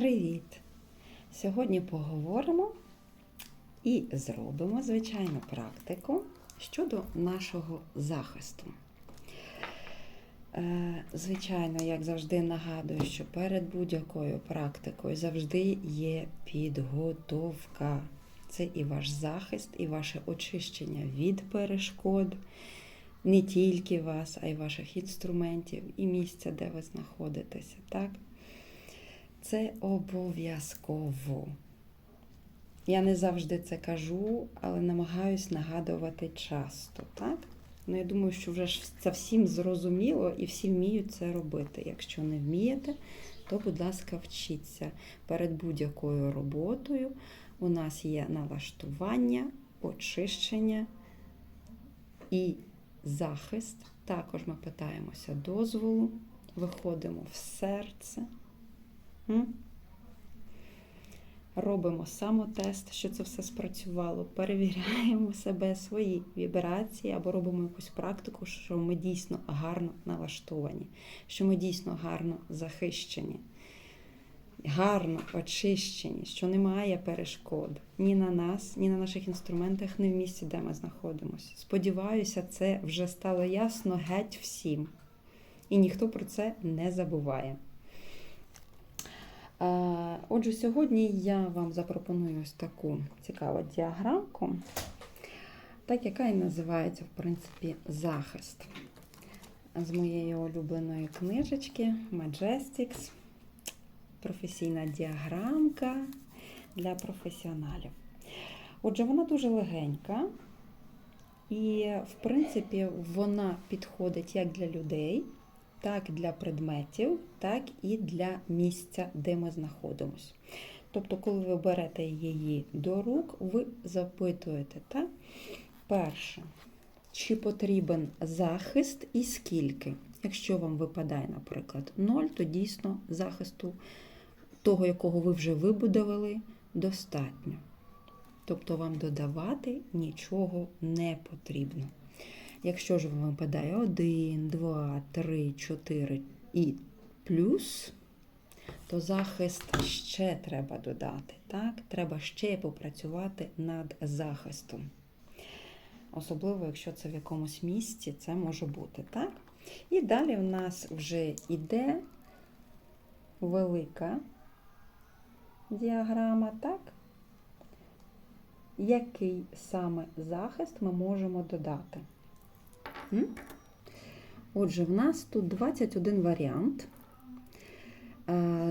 Привіт! Сьогодні поговоримо і зробимо, звичайно, практику щодо нашого захисту. Е, Звичайно, як завжди нагадую, що перед будь-якою практикою завжди є підготовка. Це і ваш захист, і ваше очищення від перешкод, не тільки вас, а й ваших інструментів і місця, де ви знаходитеся. Так? Це обов'язково. Я не завжди це кажу, але намагаюсь нагадувати часто, так? Ну, я думаю, що вже це всім зрозуміло і всі вміють це робити. Якщо не вмієте, то, будь ласка, вчіться. Перед будь-якою роботою у нас є налаштування, очищення і захист. Також ми питаємося дозволу, виходимо в серце. Робимо самотест, що це все спрацювало, перевіряємо себе, свої вібрації або робимо якусь практику, що ми дійсно гарно налаштовані, що ми дійсно гарно захищені, гарно очищені, що немає перешкод ні на нас, ні на наших інструментах, ні в місці, де ми знаходимося. Сподіваюся, це вже стало ясно геть всім. І ніхто про це не забуває. Е, Отже, сьогодні я вам запропоную ось таку цікаву діаграмку, так яка і називається, в принципі, захист з моєї улюбленої книжечки Majestics. Професійна діаграмка для професіоналів. Отже, вона дуже легенька, і, в принципі, вона підходить як для людей так для предметів, так і для місця, де ми знаходимося. Тобто, коли ви берете її до рук, ви запитуєте, так? перше, чи потрібен захист і скільки. Якщо вам випадає, наприклад, 0, то дійсно захисту того, якого ви вже вибудували, достатньо. Тобто вам додавати нічого не потрібно. Якщо ж вам випадає 1, 2, 3, 4 і плюс, то захист ще треба додати. Так? Треба ще попрацювати над захистом. Особливо, якщо це в якомусь місці, це може бути. так? І далі в нас вже йде велика діаграма, так? Який саме захист ми можемо додати? Отже, в нас тут 21 варіант.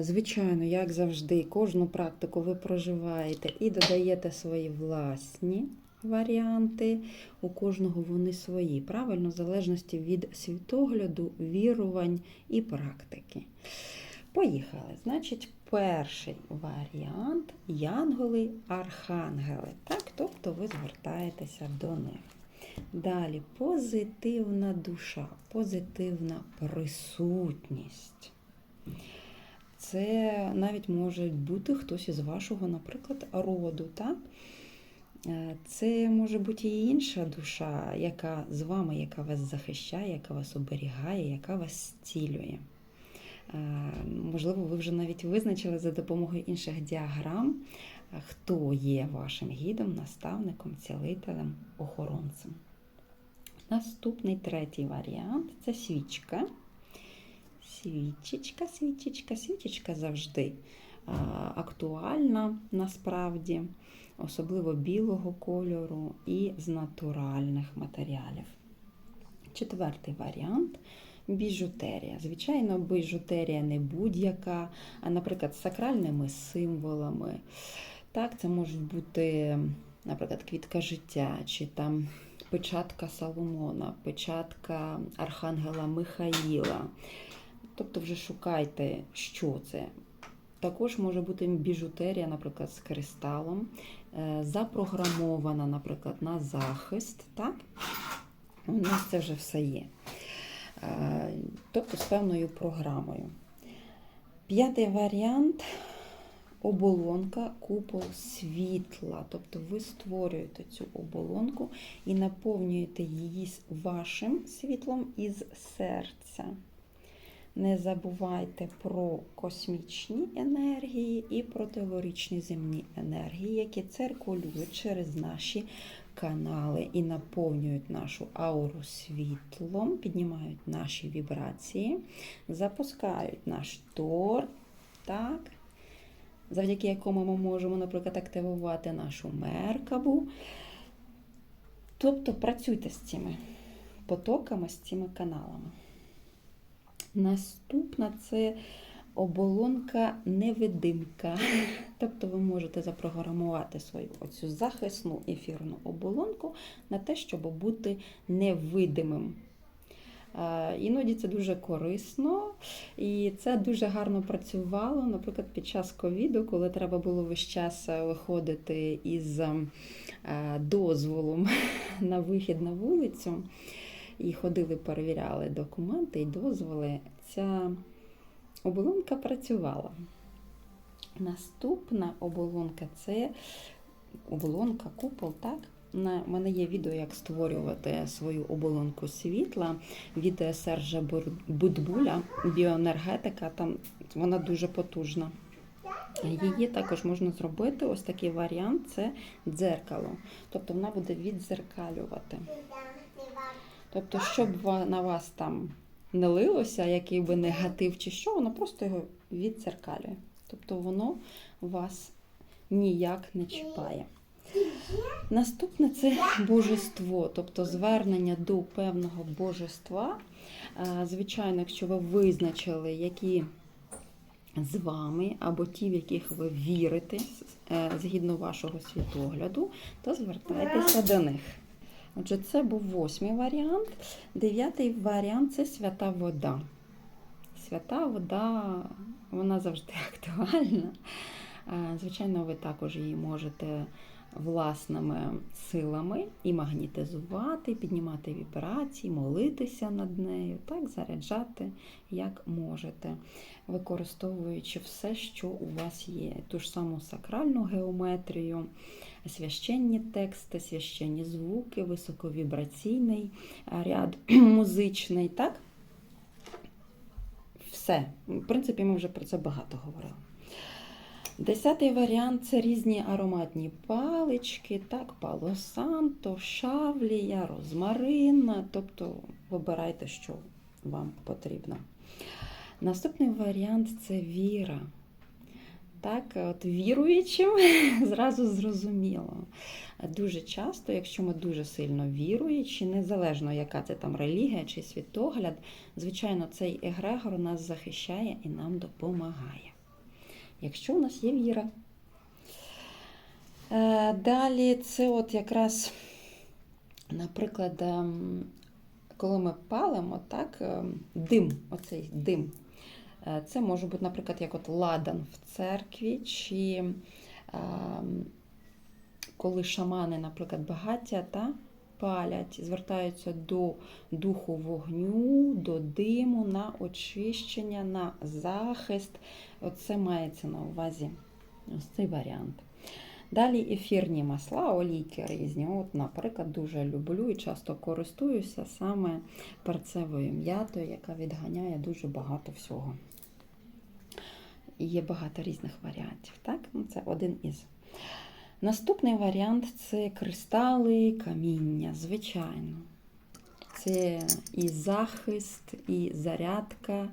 Звичайно, як завжди, кожну практику ви проживаєте і додаєте свої власні варіанти. У кожного вони свої, правильно, в залежності від світогляду, вірувань і практики. Поїхали. Значить, перший варіант янголи, архангели. Так, Тобто ви звертаєтеся до них. Далі позитивна душа, позитивна присутність. Це навіть може бути хтось із вашого, наприклад, роду. Так? Е, це може бути і інша душа, яка з вами, яка вас захищає, яка вас оберігає, яка вас зцілює. Е, можливо, ви вже навіть визначили за допомогою інших діаграм, хто є вашим гідом, наставником, цілителем, охоронцем. Наступний третій варіант це свічка. Свічечка, свічечка, свічечка завжди актуальна насправді, особливо білого кольору і з натуральних матеріалів. Четвертий варіант біжутерія. Звичайно, біжутерія не будь-яка, а, наприклад, з сакральними символами. Так, Це можуть бути, наприклад, квітка життя, чи там печатка Соломона, печатка Архангела Михаїла. Тобто вже шукайте, що це. Також може бути біжутерія, наприклад, з кристалом, е, запрограмована, наприклад, на захист. Так? У нас це вже все є. Е, тобто з певною програмою. П'ятий варіант оболонка, купол світла. Тобто ви створюєте цю оболонку і наповнюєте її вашим світлом із серця. Не забувайте про космічні енергії і про теоричні земні енергії, які циркулюють через наші канали і наповнюють нашу ауру світлом, піднімають наші вібрації, запускають наш торт, так, завдяки якому ми можемо, наприклад, активувати нашу меркабу. Тобто працюйте з цими потоками, з цими каналами. Наступна це оболонка невидимка. Тобто ви можете запрограмувати свою оцю захисну ефірну оболонку на те, щоб бути невидимим. Е, Іноді це дуже корисно, і це дуже гарно працювало, наприклад, під час ковіду, коли треба було весь час виходити із е, дозволом на вихід на вулицю і ходили, перевіряли документи і дозволи. Ця оболонка працювала. Наступна оболонка це оболонка, купол, так? В мене є відео, як створювати свою оболонку світла від Сержа Будбуля, біоенергетика. Там вона дуже потужна. Її також можна зробити ось такий варіант це дзеркало. Тобто вона буде відзеркалювати. Тобто, щоб на вас там не лилося, який би негатив чи що, воно просто його відзеркалює. Тобто воно вас ніяк не чіпає. Наступне це божество, тобто звернення до певного божества. Звичайно, якщо ви визначили, які з вами або ті, в яких ви вірите е, згідно вашого світогляду, то звертайтеся до них. Отже, це був восьмий варіант. Дев'ятий варіант це свята вода. Свята вода, вона завжди актуальна. Звичайно, ви також її можете власними силами і магнітизувати, піднімати вібрації, молитися над нею, так, заряджати, як можете, використовуючи все, що у вас є. Ту ж саму сакральну геометрію, священні тексти, священні звуки, високовібраційний ряд музичний. так? Все. В принципі, ми вже про це багато говорили. Десятий варіант це різні ароматні палички, так, палосанто, шавлія, розмарин. Тобто вибирайте, що вам потрібно. Наступний варіант це віра. Так, от віруючим зразу зрозуміло. Дуже часто, якщо ми дуже сильно віруючі, незалежно яка це там релігія чи світогляд, звичайно, цей егрегор нас захищає і нам допомагає. Якщо у нас є віра. Е, Далі це от якраз, наприклад, ем, коли ми палимо, так, ем, дим, оцей дим. Е, Це може бути, наприклад, як от ладан в церкві, чи ем, коли шамани, наприклад, багаття та палять, звертаються до духу вогню, до диму, на очищення, на захист. Оце мається на увазі ось цей варіант. Далі ефірні масла, олійки різні. От, наприклад, дуже люблю і часто користуюся саме перцевою м'ятою, яка відганяє дуже багато всього. Є багато різних варіантів. Так? Ну, Це один із. Наступний варіант це кристали, каміння, звичайно. Це і захист, і зарядка,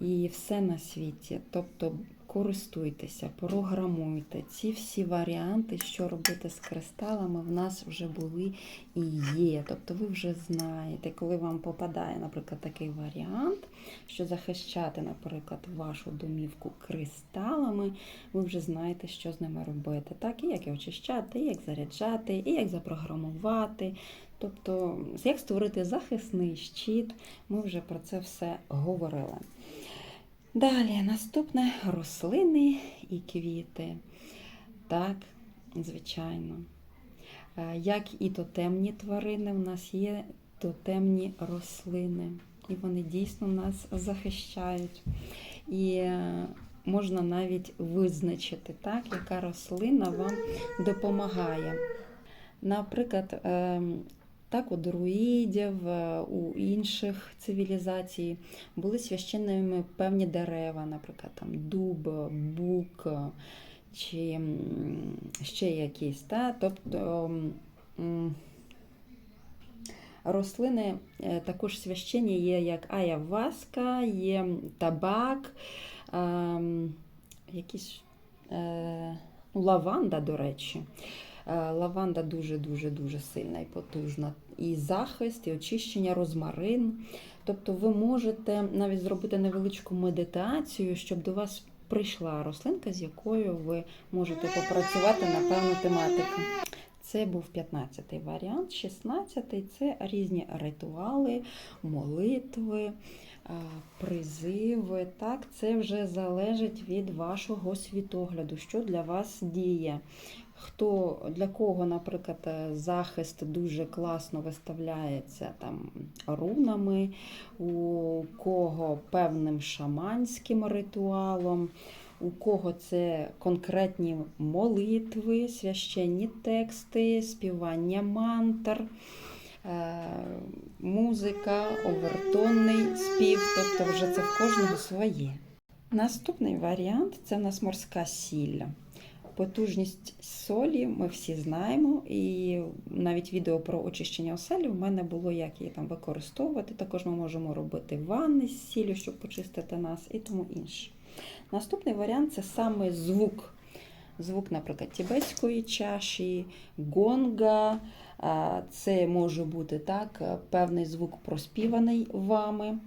і все на світі. Тобто користуйтеся, програмуйте. Ці всі варіанти, що робити з кристалами, в нас вже були і є. Тобто ви вже знаєте, коли вам попадає, наприклад, такий варіант, що захищати, наприклад, вашу домівку кристалами, ви вже знаєте, що з ними робити. Так, і як їх очищати, і як заряджати, і як запрограмувати. Тобто, як створити захисний щит, ми вже про це все говорили. Далі, наступне рослини і квіти. Так, звичайно. Е, Як і тотемні тварини, в нас є тотемні рослини. І вони дійсно нас захищають. І е, можна навіть визначити, так, яка рослина вам допомагає. Наприклад, ем, Так, у друїдів, е, у інших цивілізацій були священними певні дерева, наприклад, там дуб, бук е, чи ще якісь. Та? Тобто рослини е, також священні є як аяваска, є табак, якісь лаванда, до речі. Е, Лаванда дуже-дуже дуже сильна і потужна. І захист, і очищення, розмарин. Тобто ви можете навіть зробити невеличку медитацію, щоб до вас прийшла рослинка, з якою ви можете попрацювати на певну тематику. Це був 15-й варіант. 16-й це різні ритуали, молитви, призиви. Так, це вже залежить від вашого світогляду, що для вас діє. Хто для кого, наприклад, е, захист дуже класно виставляється там рунами, у кого певним шаманським ритуалом, у кого це конкретні молитви, священні тексти, співання мантр, е, музика, овертонний спів, тобто вже це в кожного своє. Наступний варіант це в нас морська сіль. Потужність солі ми всі знаємо, і навіть відео про очищення оселі в мене було, як її там використовувати. Також ми можемо робити ванни з сіллю, щоб почистити нас, і тому інше. Наступний варіант це саме звук. Звук, наприклад, тібетської чаші, гонга. А, Це може бути так, певний звук проспіваний вами.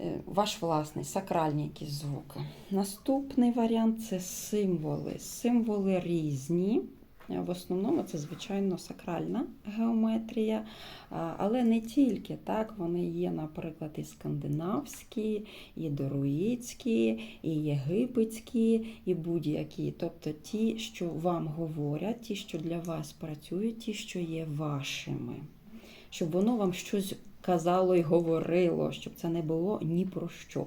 Е, Ваш власний, сакральні якісь звуки. Наступний варіант це символи. Символи різні. В основному це, звичайно, сакральна геометрія, але не тільки так, вони є, наприклад, і скандинавські, і доруїцькі, і єгипетські, і будь-які. Тобто ті, що вам говорять, ті, що для вас працюють, ті, що є вашими. Щоб воно вам щось казало і говорило, щоб це не було ні про що.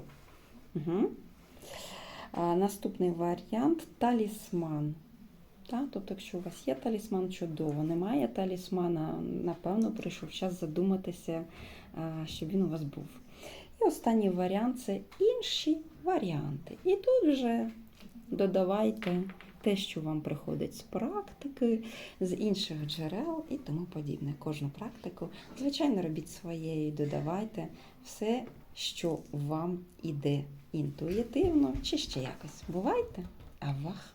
Угу. Наступний варіант талісман. Та? Тобто, якщо у вас є талісман, чудово. Немає талісмана, напевно, прийшов час задуматися, щоб він у вас був. І останній варіант це інші варіанти. І тут вже додавайте те, що вам приходить з практики, з інших джерел і тому подібне. Кожну практику, звичайно, робіть своєю додавайте все, що вам іде інтуїтивно чи ще якось. Бувайте, а вах!